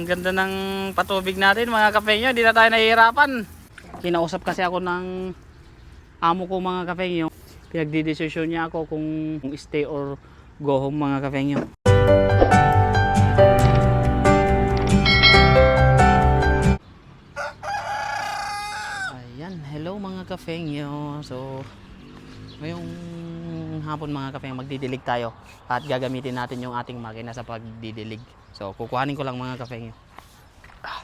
Ang ganda ng patubig natin mga kapenyo. Hindi na tayo nahihirapan. Kinausap kasi ako ng amo ko mga kapenyo. Pinagdidesisyon niya ako kung stay or go home mga kapenyo. Ayan, hello mga kafengyo. So, ngayong hapon mga kafengyo, magdidilig tayo. At gagamitin natin yung ating makina sa pagdidilig. So, kukuhanin ko lang mga kafengyo. Ah.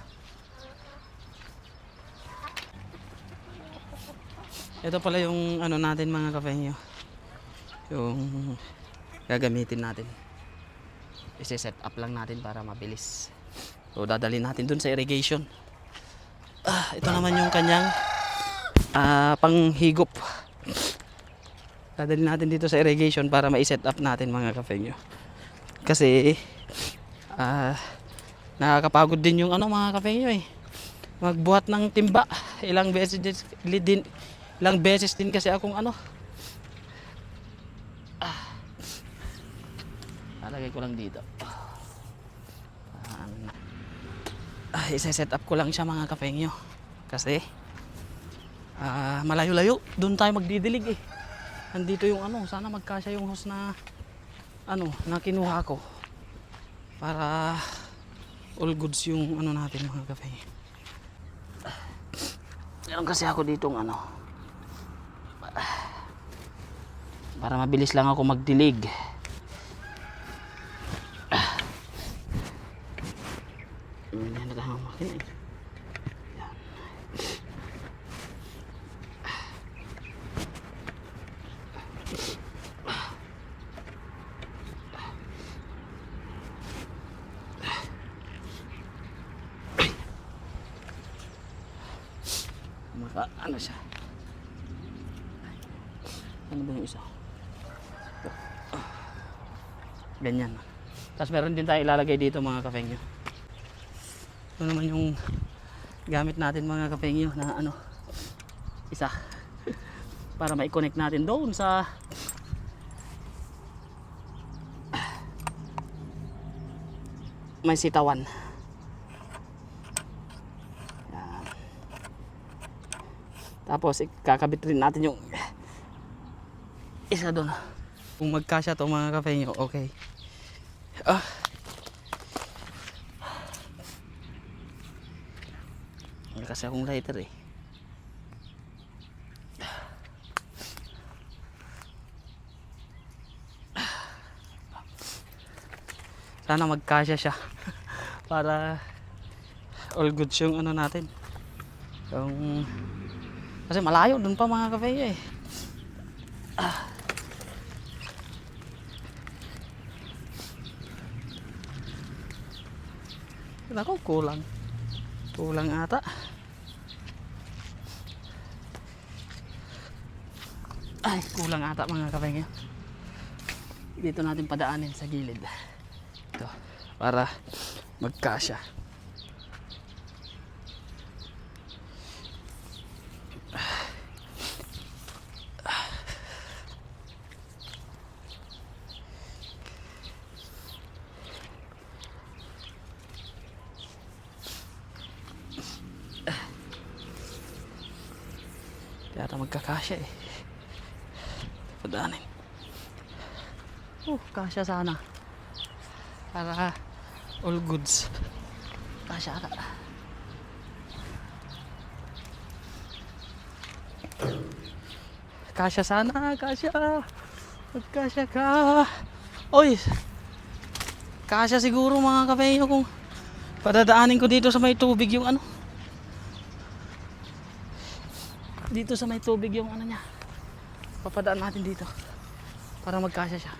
Ito pala yung ano natin mga kafengyo. Yung gagamitin natin. Isi-set up lang natin para mabilis. So, dadalhin natin dun sa irrigation. Ah, ito naman yung kanyang ah, panghigop. Dadalhin natin dito sa irrigation para ma-set up natin mga kafengyo. Kasi ah nakakapagod din yung ano mga kafengyo eh. Magbuhat ng timba. Ilang beses din, ilang beses din kasi akong ano. Ah. Lalagay ko lang dito. Ah, isa-set up ko lang siya mga kafengyo. Kasi ah malayo-layo, doon tayo magdidilig eh. Nandito yung ano, sana magkasya yung host na ano, na kinuha ko. Para all goods yung ano natin mga kafengyo. Meron kasi ako ditong ano. Para mabilis lang ako magdilig. Hindi na nakahamakin eh. Yan. Maka, ano siya? Ano ba yung isa? Ganyan. Tapos meron din tayo ilalagay dito mga kafengyo. Ito naman yung gamit natin mga kapengyo na ano isa para ma-connect natin doon sa may sitawan tapos ikakabit rin natin yung isa doon kung magkasya to mga kapengyo okay ah Wala kasi akong lighter eh. Sana magkasya siya. Para all good yung ano natin. Yung kasi malayo dun pa mga kafe eh. Ah. Nako, kulang. Kulang ata. Ay, kulang ata mga kapengyo. Dito natin padaanin sa gilid. Ito, para magkasya. Kaya magkakasya eh. Padaanin. Oh, kasya sana. Para all goods. Kasya ata. Kasya sana, kasya. Magkasya ka. Oy. Kasya siguro mga kapeyo kung padadaanin ko dito sa may tubig yung ano. Dito sa may tubig yung ano niya. Papadaan natin dito. Para magkasya siya.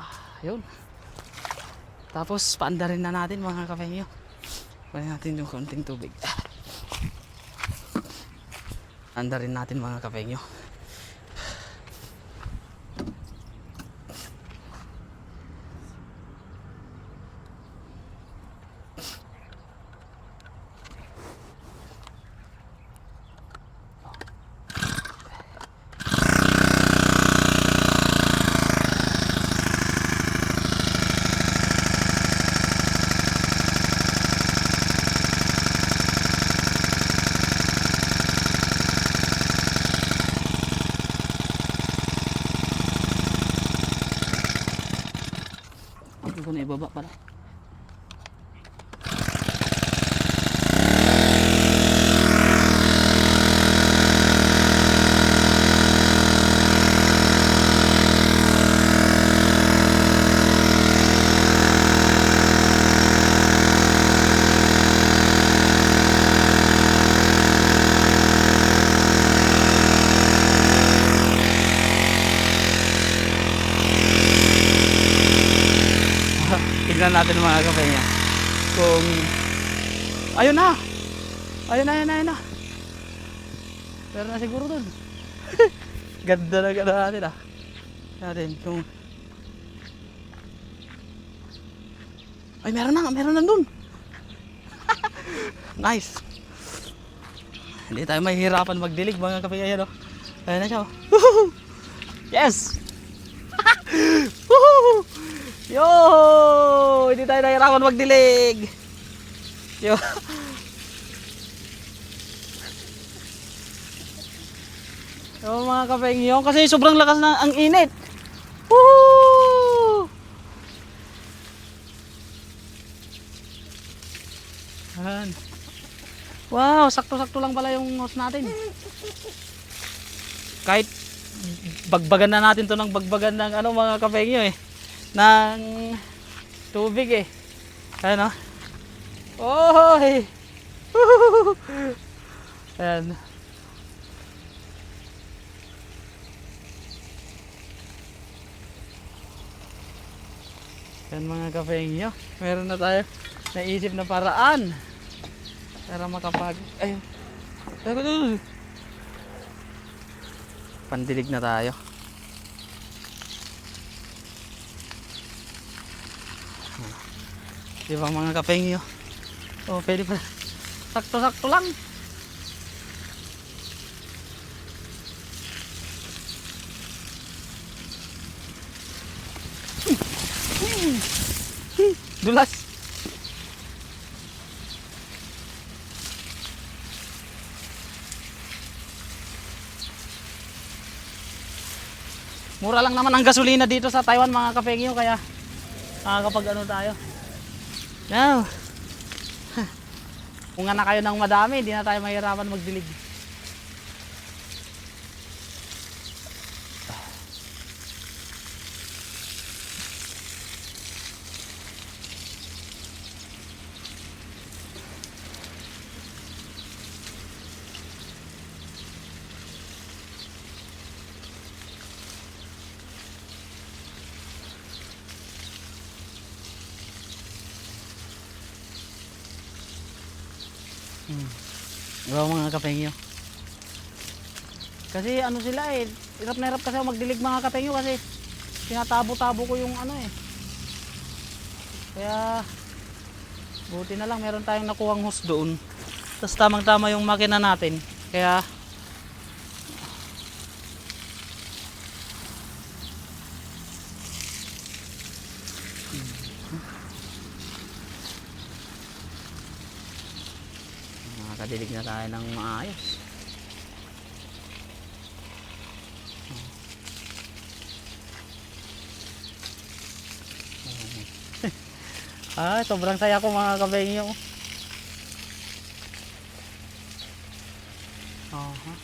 Ah, yun. Tapos paanda rin na natin mga kapeyo. Kunin natin yung konting tubig. Anda rin natin mga kapeyo. Tingnan natin mga kapengyo. Kung... Ayun na! Ayun na, ayun na, ayun na. Pero na siguro dun. Ganda na ganda natin ah. Natin kung... Ay, meron na, meron na dun. nice. Hindi tayo mahihirapan magdilig mga kapengyo. Ayan oh. Ayan na siya oh. Yes! Yo! Tayo nahirapan magdilig. Yo. Yo mga kapengyo kasi sobrang lakas na ang init. Woohoo! Ayan. Wow, sakto-sakto lang pala yung host natin. Kahit bagbagan na natin to ng bagbagan ng ano mga kapengyo eh ng tubig eh. Ano oy! Woohoo! ayan yan mga kapengyo. Meron na tayo naisip na paraan para makapag ayun ayun pandilig na tayo. Di ba mga kapengyo? Oh, pwede pa. Sakto-sakto lang. Dulas. Mura lang naman ang gasolina dito sa Taiwan mga kapengyo kaya nakakapag ano tayo. Now, kung na kayo ng madami, hindi na tayo mahirapan magdilig. Diba mga kapengyo? Kasi ano sila eh, hirap na hirap kasi magdilig mga kapengyo kasi tinatabo-tabo ko yung ano eh. Kaya buti na lang meron tayong nakuhang hose doon. Tapos tamang-tama yung makina natin. Kaya na tayo ng maayos. ah, sobrang saya ko mga kabengyo. Aha.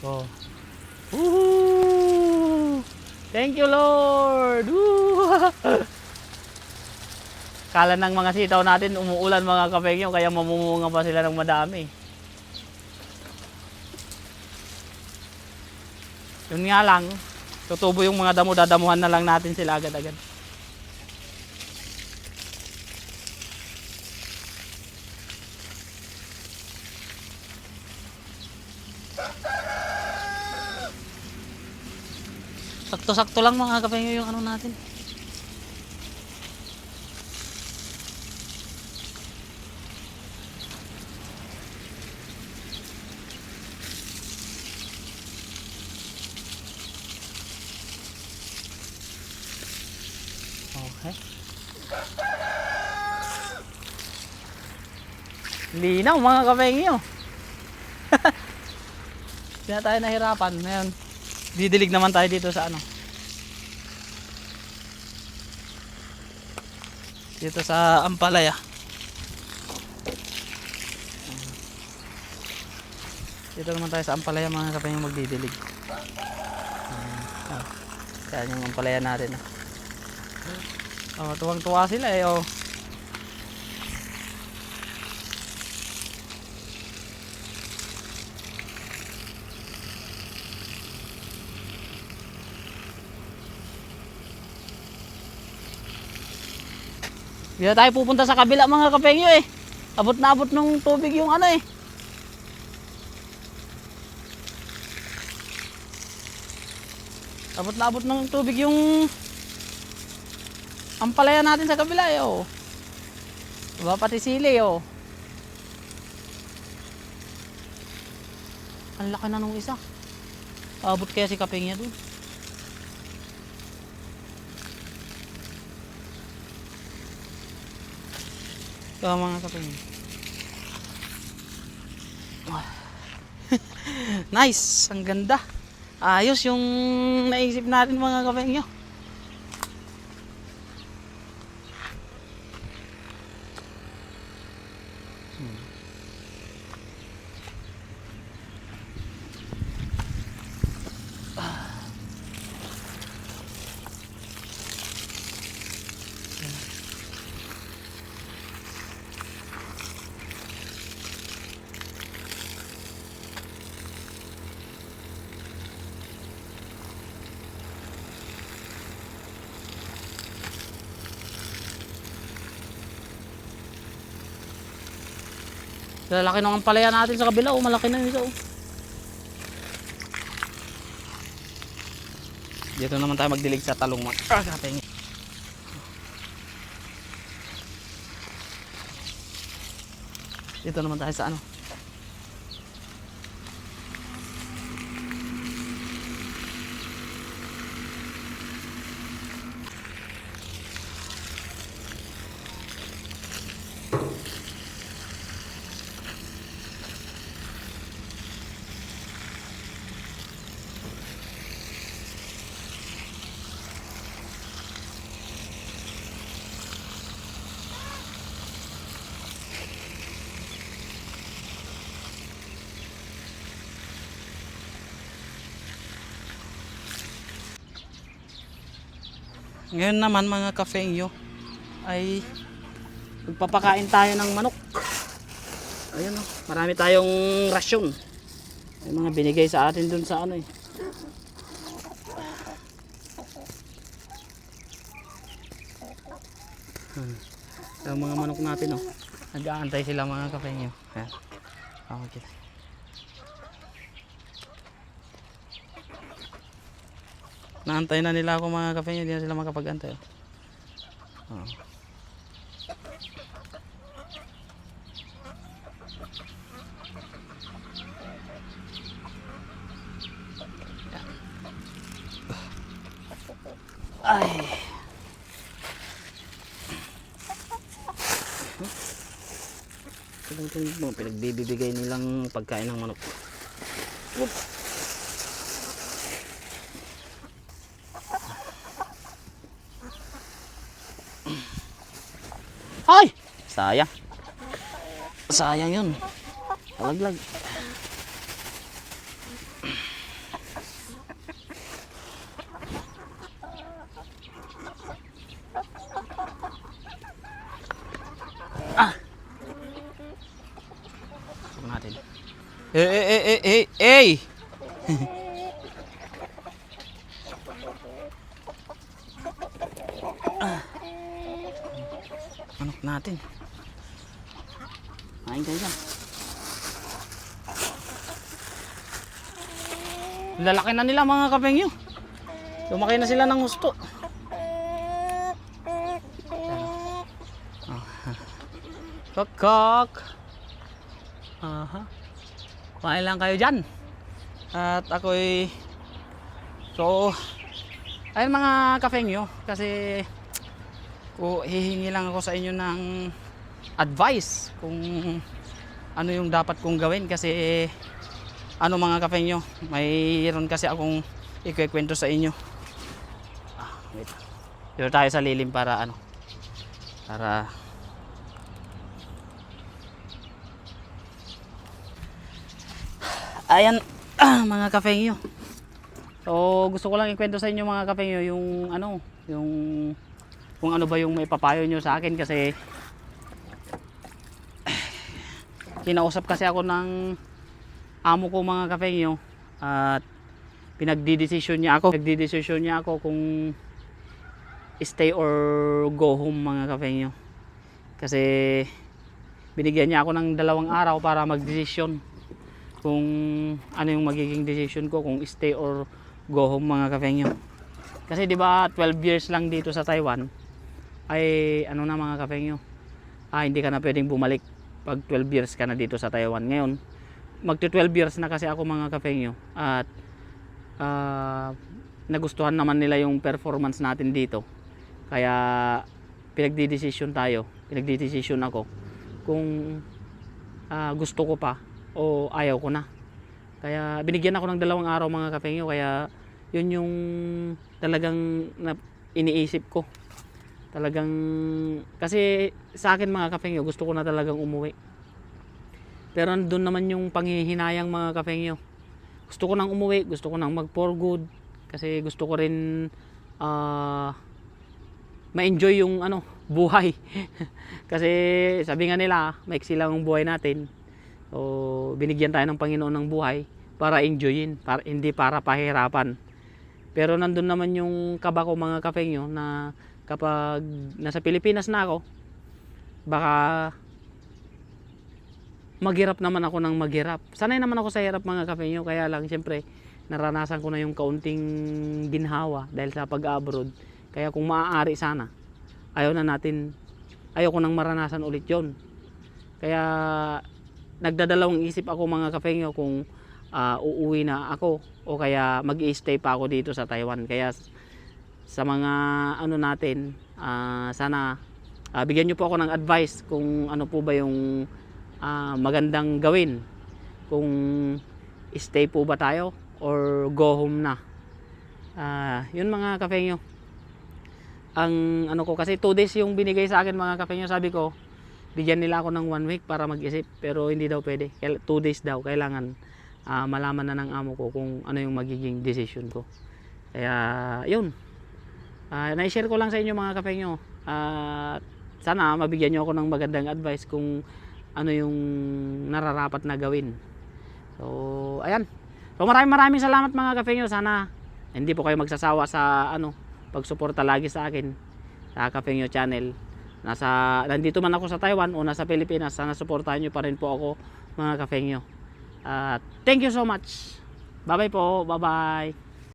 Oh. Woohoo! Thank you Lord! Woo! Kala ng mga sitaw natin umuulan mga kapengyo kaya mamumunga pa sila ng madami. Yun nga lang, tutubo yung mga damo, dadamuhan na lang natin sila agad-agad. Sakto-sakto lang mga kapengyo yung ano natin. Okay. Linaw mga kapengyo. Hindi na tayo nahirapan. Ngayon, didilig naman tayo dito sa ano. Dito sa Ampalaya. Dito naman tayo sa Ampalaya mga kapengyo magdidilig. Ah, Yan yung Ampalaya natin. ah. Oh, tuwang-tuwa sila eh. Oh. Na tayo pupunta sa kabila mga kapengyo eh. Abot na abot ng tubig yung ano eh. Abot na abot ng tubig yung ampalaya natin sa kabila eh oh. Diba pati sili oh. Ang laki na nung isa. Abot kaya si kapengya dun. Ito mga. Ah. nice! Ang ganda. Ayos yung naisip natin mga kapengyo. Lalaki ng ampalaya natin sa kabila. Oh, malaki na yung isa. Oh. Dito naman tayo magdilig sa talong mga ah, kapengyo. Dito naman tayo sa ano. Ngayon naman mga kafengyo ay magpapakain tayo ng manok. Ayun oh, marami tayong rasyon. May mga binigay sa atin dun sa ano eh. Hmm. Yung mga manok natin oh. Nag-aantay sila mga kafengyo. Ayan. Okay. Naantay na nila ako mga kape hindi na sila makapag-antay. Oh. Ay. Mga pinagbibigay nilang pagkain ng manok. Oop. Sayang. Sayang yun. Talaglag. Ah! Subukan natin. Eh, eh, eh, eh, eh, eh! manok natin. Kain kayo dyan. Lalaki na nila mga kapengyo. Lumaki na sila ng gusto. Kok kok. Aha. Kain lang kayo dyan. At ako'y so ayun mga kapengyo kasi ko hihingi lang ako sa inyo ng advice kung ano yung dapat kong gawin kasi ano mga kape nyo mayroon kasi akong ikwekwento sa inyo. Ah, wait. Dito tayo sa lilim para ano para ayan ah, mga kape nyo. So gusto ko lang ikwento sa inyo mga kape nyo yung ano yung kung ano ba yung may papayo nyo sa akin kasi kinausap kasi ako ng amo ko mga kafengyo at pinagdidesisyon niya ako pinagdidesisyon niya ako kung stay or go home mga kafengyo Kasi binigyan niya ako ng dalawang araw para magdesisyon kung ano yung magiging decision ko kung stay or go home mga kafengyo. Kasi 'di ba 12 years lang dito sa Taiwan ay ano na mga kafengyo. Ah, hindi ka na pwedeng bumalik pag 12 years ka na dito sa Taiwan. Ngayon, magto 12 years na kasi ako mga kafengyo at ah, nagustuhan naman nila yung performance natin dito. Kaya pinagdidesisyon tayo, pinagdidesisyon ako kung ah, gusto ko pa o ayaw ko na. Kaya binigyan ako ng dalawang araw mga kafengyo kaya yun yung talagang na, iniisip ko. Talagang kasi sa akin mga kafengyo gusto ko na talagang umuwi. Pero andun naman yung panghihinayang mga kafengyo. Gusto ko nang umuwi, gusto ko nang mag for good kasi gusto ko rin ah ma-enjoy yung ano, buhay. kasi sabi nga nila, maiksi lang ang buhay natin. So, binigyan tayo ng Panginoon ng buhay para enjoyin, para, hindi para pahirapan. Pero nandun naman yung kaba ko mga kafengyo na kapag nasa Pilipinas na ako, baka maghirap naman ako ng maghirap. Sanay naman ako sa hirap mga kafenyo, kaya lang siyempre naranasan ko na yung kaunting ginhawa dahil sa pag-abroad. Kaya kung maaari sana, ayaw na natin, ayaw ko nang maranasan ulit yon. Kaya nagdadalawang isip ako mga kafenyo kung ah, uuwi na ako o kaya mag stay pa ako dito sa Taiwan. Kaya sa mga ano natin, ah, sana ah, bigyan niyo po ako ng advice kung ano po ba yung ah, magandang gawin. Kung stay po ba tayo or go home na. Ah, yun mga kafenyo. Ang ano ko kasi 2 days yung binigay sa akin mga kafenyo, sabi ko bigyan nila ako ng 1 week para mag-isip pero hindi daw pwede. 2 days daw kailangan ah, malaman na ng amo ko kung ano yung magiging decision ko. Kaya yun. Ah, na-share ko lang sa inyo mga kafenyo. At sana mabigyan niyo ako ng magandang advice kung ano yung nararapat na gawin. So, ayan. So, maraming maraming salamat mga kafenyo. Sana hindi po kayo magsasawa sa ano, pagsuporta lagi sa akin sa Kafenyo channel. Nasa nandito man ako sa Taiwan o nasa Pilipinas, sana suportahan niyo pa rin po ako mga kafenyo. At thank you so much. Bye-bye po. Bye-bye.